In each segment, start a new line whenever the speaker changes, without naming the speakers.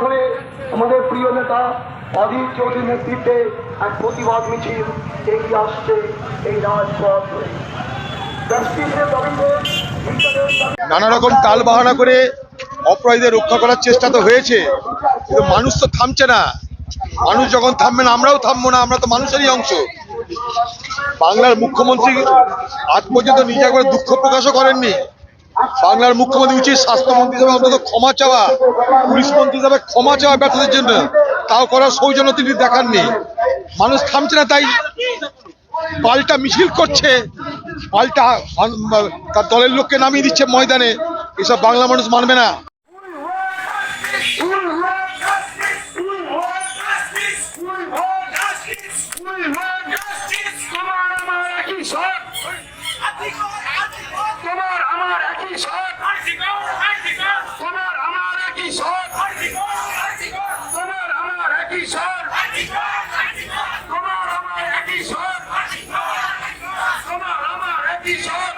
ধরে আমাদের প্রিয় নেতা অধীর চৌধুরীর নেতৃত্বে এক প্রতিবাদ মিছিল এগিয়ে আসছে এই রাজপথ। ধরে
নানা রকম টাল বাহানা করে অপরাধীদের রক্ষা করার চেষ্টা তো হয়েছে, কিন্তু মানুষ তো থামছে না। মানুষ যখন থামবে না, আমরাও থামবো না, আমরা তো মানুষেরই অংশ। বাংলার মুখ্যমন্ত্রী আজ পর্যন্ত নিজে একবার দুঃখ প্রকাশও করেননি। বাংলার মুখ্যমন্ত্রী উচিত স্বাস্থ্যমন্ত্রী হিসাবে অন্তত ক্ষমা চাওয়া পুলিশ মন্ত্রী হিসাবে ক্ষমা চাওয়া ব্যর্থদের জন্য তাও করার সৌজন্য তিনি দেখাননি মানুষ থামছে না তাই পাল্টা মিছিল করছে পাল্টা তার দলের লোককে নামিয়ে দিচ্ছে ময়দানে এসব বাংলা মানুষ মানবে না
তোমার আমার একই সব তোমার আমার একই সব তোমার আমার একই সব তোমার আমার একই সব তোমার আমার একই সব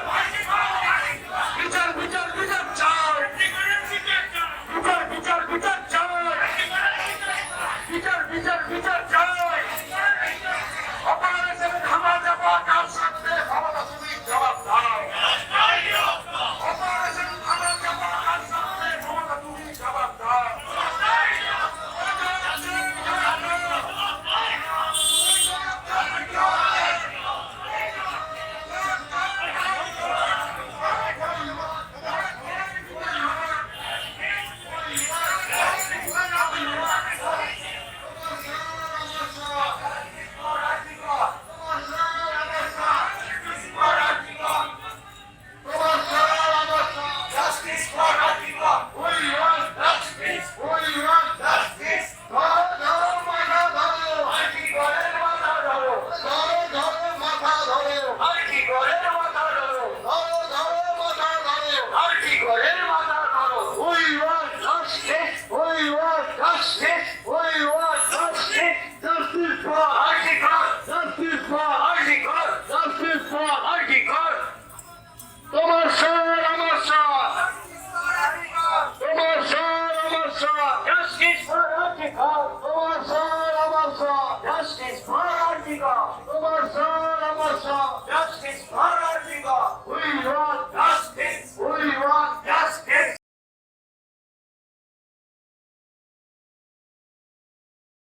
Justice for